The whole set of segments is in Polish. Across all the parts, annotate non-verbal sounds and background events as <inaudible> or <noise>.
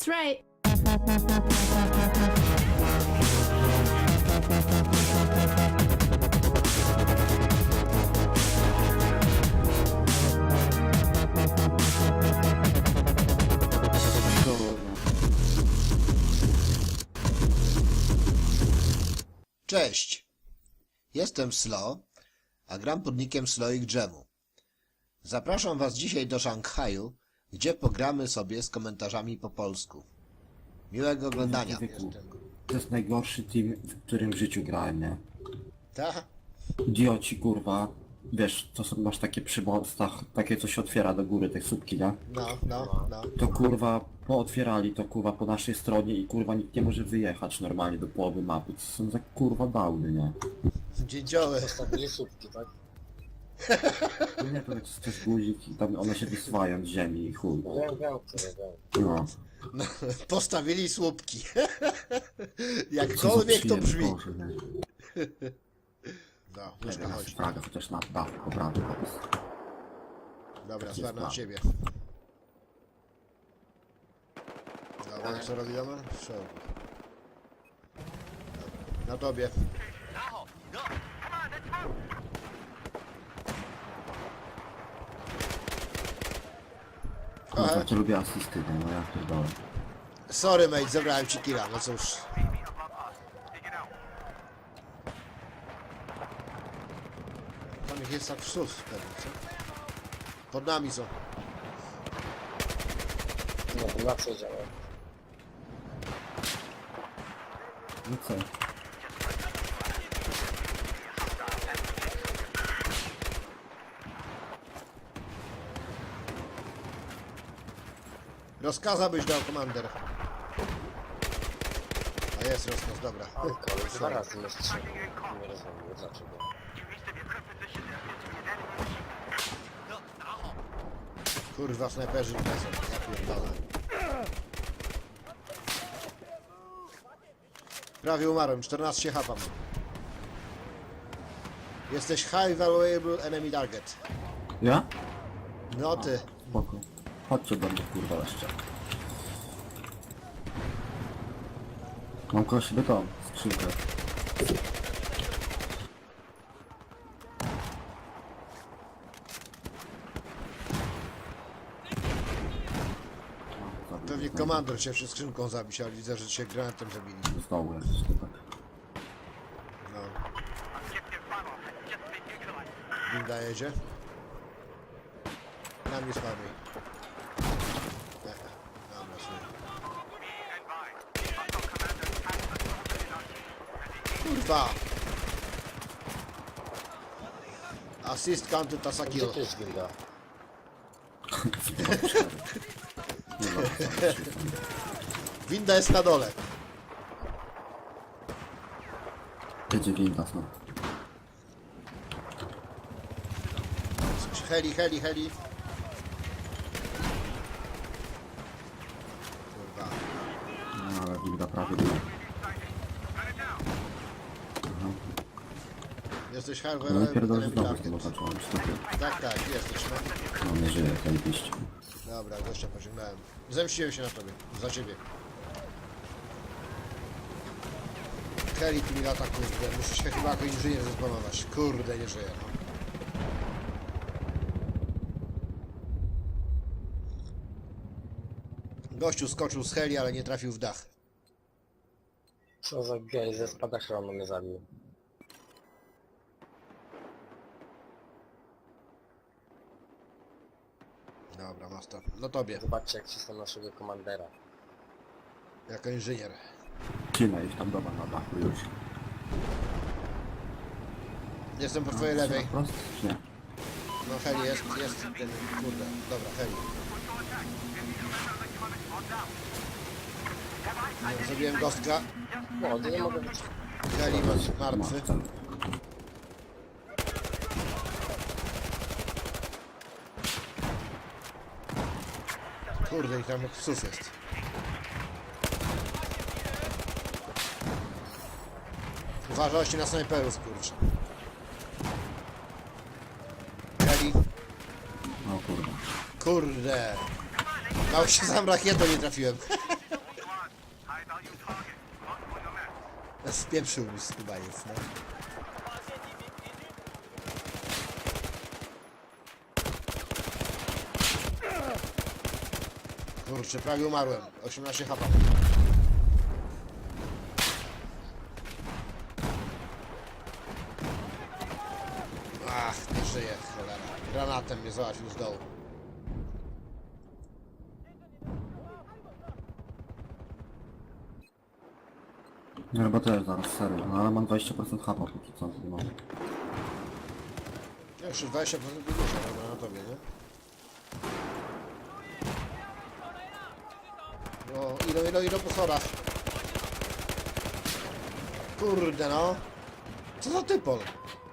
That's right. Cześć! Jestem Slo, a gram pod nickiem Sloik Drzemu. Zapraszam Was dzisiaj do Szanghaju, gdzie pogramy sobie z komentarzami po polsku. Miłego oglądania. Wieku. To jest najgorszy team, w którym w życiu grałem, nie? Ta? Idioci, kurwa. Wiesz, to są, masz takie przy mostach, takie co się otwiera do góry, te słupki, nie? No, no, no. To kurwa, pootwierali to kurwa po naszej stronie i kurwa nikt nie może wyjechać normalnie do połowy mapy. To są za kurwa dałdy, nie? Dzięcioły. Postawili słupki, tak? No nie, to jest coś guzik i tam one się wysyłają z ziemi i chuj. Co nie wiem. No. No, postawili słupki. <laughs> Jakkolwiek to brzmi. No, wiem, chodzi. Praga chociaż na dach poprawił. Dobra, jest swarno na plan. ciebie. Dobra, co robimy? Strzał. Na tobie. Kurwa, cię lubię asysty, nie? No ja pierdolę. Sorry mate, zebrałem ci killa, no cóż. Tam ich jest tak w sus pewnie, co? Pod nami są. Na co działa. No co? Rozkaza byś dał komander. A jest rozkaz, dobra. Kolej <laughs> dwa razy strzelił. Nie rozumiem dlaczego. Kurwa, snajperzy nie są. Ja pierdolę. Prawie umarłem, 14 hapa mam. Jesteś high valuable enemy target. Ja? No ty. Spoko. Chodźcie do mnie, kurwa, jeszcze. Mam koło siebie tą skrzynkę. Pewnie komandor cię przed skrzynką zabić, ale widzę, że cię granatem zabili. Znowu jakiś typek. No. Winda jedzie. Na mnie spadł. Nie, Dobra, słuchaj. Kurwa! Assist counted as a Gdzie kill. to jest ma, Winda jest na dole. Jedzie winda no. Heli, heli, heli. Kurwa. No ale winda prawie była. Jesteś No i pierdolę, że dobrze target. to zacząłem. Stopy. Tak, tak, jesteś, no. No nie żyje, zajebiście. Dobra, gościa pociągnąłem. Zemściłem się na tobie, za ciebie. Heli tu mi lata, kurde. Muszę się chyba jako inżynier zespanować. Kurde, nie żyję, no. Gościu skoczył z heli, ale nie trafił w dach. Co za gej ze spadochronu mnie zabił. Dobra, masz to. No tobie, Zobaczcie jak cisnę naszego komandera. jako inżynier. Trzymaj ich tam doma na dachu już. Jestem po twojej lewej. Prosto? czy Nie. No heli jest, jest ten, kurde. Dobra, heli. No, Zrobiłem gostka. No, nie mogę być... Heli martwy. Masz ten. Kurde, i tam sus jest. Uważajcie na snajperów, kurczę. Heli. O kurwa. Kurde. No się sam rakietą nie trafiłem. Spieprzył mi skubaniec, no. Kurczę, prawie umarłem. 18 HP. Ach, nie żyję, cholera. Granatem mnie załatwił z dołu. Ja chyba też zaraz, serio. No ale mam 20% hapa póki co. No. Jeszcze 20% dużo, dobra, na tobie, nie? O, idą, idą, idą po schodach. Kurde, no. Co za typol?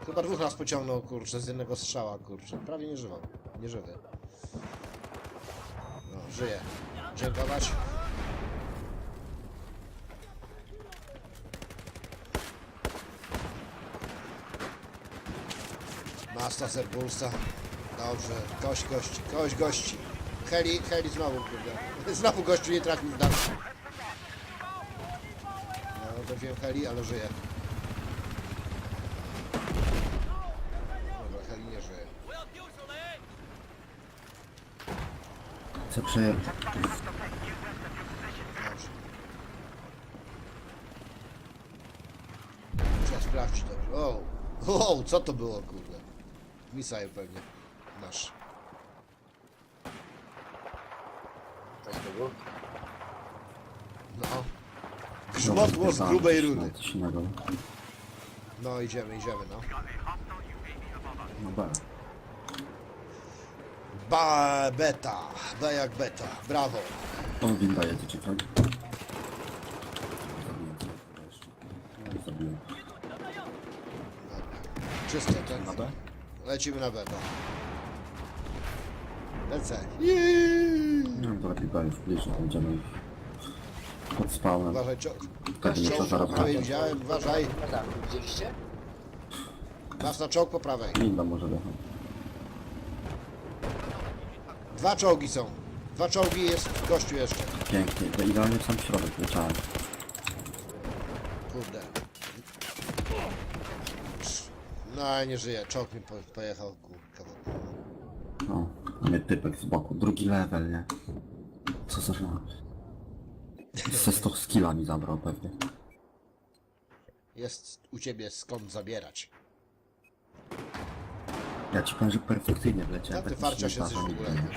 Chyba dwóch nas pociągnął, kurczę, z jednego strzała, kurczę. Prawie nie żywał. Nie żywy. No, żyje. Dziękować. Masta Serpulsa. Dobrze, kość gości, kość gości. Heli, Heli znowu, kurde. <laughs> Znowu gościu nie trafił w dach. No, trafiłem Heli, ale żyje. Dobra, Heli nie żyje. Chcę przejąć. Dobrze. Trzeba sprawdzić dobrze. O, wow, co to było, kurde. Misaj pewnie. Nasz. To było? No. Grzmotło z grubej rudy. No, idziemy, idziemy, no. No B. Ba, beta. Da jak beta. Brawo. On win daje. Zabiłem chyba jeszcze. No. Czyste, tak? Na B? Lecimy na beta. Lecę. No to lepiej B już bliżej, będziemy pod spawnem. Uważaj, czołg. Tak, nie Czołg trzeba po prawej zaraz widziałem, uważaj. Widzieliście? Masz na czołg po prawej. Linda może wjechać. Dwa czołgi są. Dwa czołgi jest w gościu jeszcze. Pięknie, to idealnie w sam środek leciałem. Kurde. No, nie żyje. Czołg mi po, pojechał. Kurka. No, a mnie typek z boku. Drugi level, nie? Co za żart. Ze 100 skilla mi zabrał pewnie. Jest u ciebie skąd zabierać. Ja ci powiem, że perfekcyjnie Ja wleciałem. ty tak farcia się zdarza w ogóle. nie.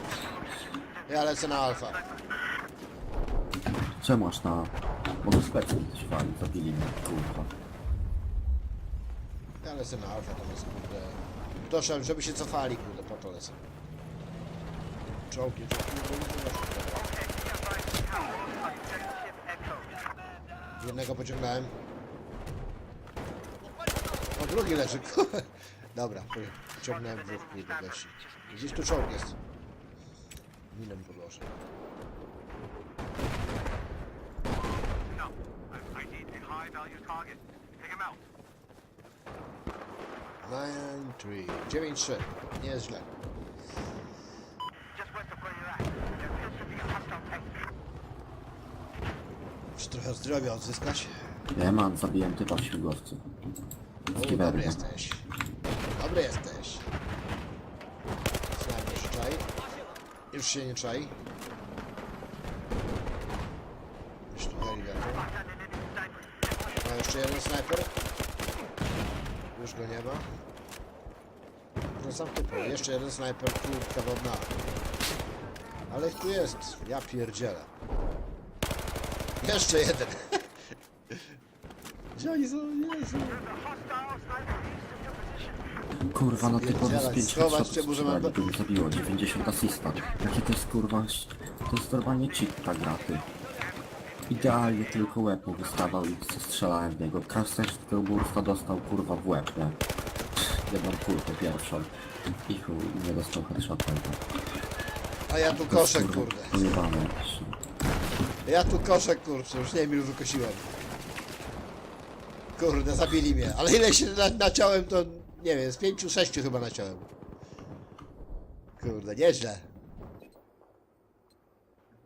Ja lecę na alfa. Czemu aż na... Mogę specjalnie coś walić, zabili mnie, kurwa. Ja lecę na alfa, to jest kurde. Proszę, żeby się cofali, kurde, po to lecę. Czołgi, czołgi, czołgi. Jednego pociągnąłem. O, drugi leży. <laughs> Dobra, pociągnąłem dwóch kurde gości. Gdzieś tu czołg jest. Minę podłożę. Nine, three, dziewięć, trzy. Nie jest źle. Muszę trochę zdrowia odzyskać. Ja mam, zabiłem typa w śmigłowcu. O, dobry jesteś. Dobry jesteś. Snajper się czai. Już się nie czai. Już trochę lecą. Ma jeszcze jeden snajper. Już go nie ma. No sam typu. Jeszcze jeden snajper, kurtka wodna. Ale ich tu jest. Ja pierdzielę. Jeszcze jeden. Gdzie oni są? Jezu. Kurwa, no typowy z Spierdzielać, 5 schować headshotów mnie zabiło, 90 asista. Jakie to jest kurwa, to jest normalnie cheat ta gra, ty. Idealnie tylko łeb mu wystawał i strzelałem w niego. Każdy z tego bursta dostał kurwa w łeb, nie? Jedną kulkę pierwszą. I chuj, nie dostał headshota. A ja tu To koszek, kurwa, kurde. Ja tu koszek, kurczę, już nie wiem ilu wykosiłem. Kurde, zabili mnie. Ale ile się na, naciąłem, to nie wiem, z pięciu, sześciu chyba naciąłem. Kurde, nieźle.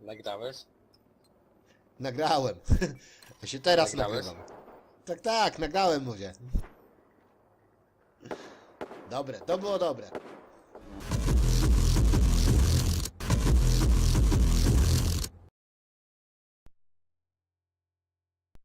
Nagrałeś? Nagrałem. <laughs> Ja się teraz Nagrałeś? nagrywam. Tak, tak, nagrałem mówię. Dobre, to było dobre.